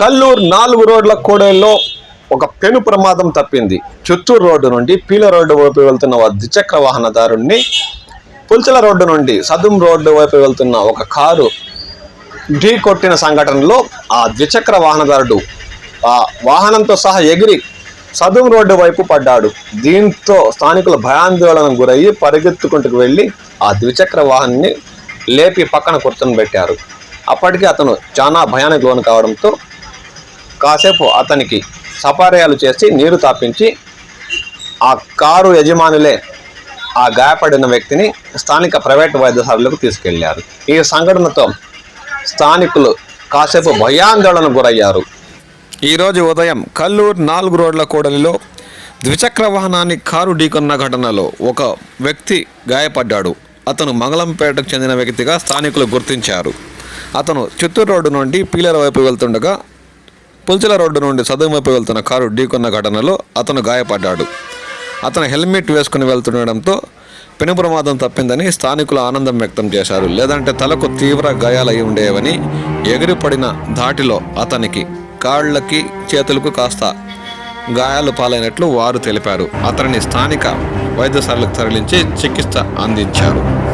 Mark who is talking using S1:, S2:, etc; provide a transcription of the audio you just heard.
S1: కల్లూరు నాలుగు రోడ్ల కూడలిలో ఒక పెను ప్రమాదం తప్పింది. చిత్తూరు రోడ్డు నుండి పీల రోడ్డు వైపు వెళ్తున్న ఒక ద్విచక్ర వాహనదారుణ్ణి పుల్చల రోడ్డు నుండి సదుం రోడ్డు వైపు వెళ్తున్న ఒక కారు ఢీ కొట్టిన సంఘటనలో ఆ ద్విచక్ర వాహనదారుడు ఆ వాహనంతో సహా ఎగిరి సదుం రోడ్డు వైపు పడ్డాడు. దీంతో స్థానికులు భయాందోళనకు గురయ్యి పరిగెత్తుకుంటూ వెళ్ళి ఆ ద్విచక్ర వాహనాన్ని లేపి పక్కన కూర్చొని పెట్టారు. అప్పటికి అతను చాలా భయానికి లోను కావడంతో కాసేపు అతనికి సపార్యాలు చేసి నీరు తాపించి ఆ కారు యజమానులే ఆ గాయపడిన వ్యక్తిని స్థానిక ప్రైవేట్ వైద్యశాలకు తీసుకెళ్ళారు. ఈ సంఘటనతో స్థానికులు కాసేపు భయాందోళనకు గురయ్యారు. ఈరోజు ఉదయం కల్లూరు నాలుగు రోడ్ల కూడలిలో ద్విచక్ర వాహనాన్ని కారు ఢీకొన్న ఘటనలో ఒక వ్యక్తి గాయపడ్డాడు. అతను మంగళంపేటకు చెందిన వ్యక్తిగా స్థానికులు గుర్తించారు. అతను చిత్తూరు రోడ్డు నుండి పీలర వైపు వెళ్తుండగా పుల్చల రోడ్డు నుండి సదుం వైపు వెళ్తున్న కారు ఢీకొన్న ఘటనలో అతను గాయపడ్డాడు. అతను హెల్మెట్ వేసుకుని వెళ్తుండడంతో పెను ప్రమాదం తప్పిందని స్థానికులు ఆనందం వ్యక్తం చేశారు. లేదంటే తలకు తీవ్ర గాయాలై ఉండేవని ఎగిరిపడిన ధాటిలో అతనికి కాళ్ళకి చేతులకు కాస్త గాయాలు పాలైనట్లు వారు తెలిపారు. అతనిని స్థానిక వైద్యశాలకు తరలించి చికిత్స అందించారు.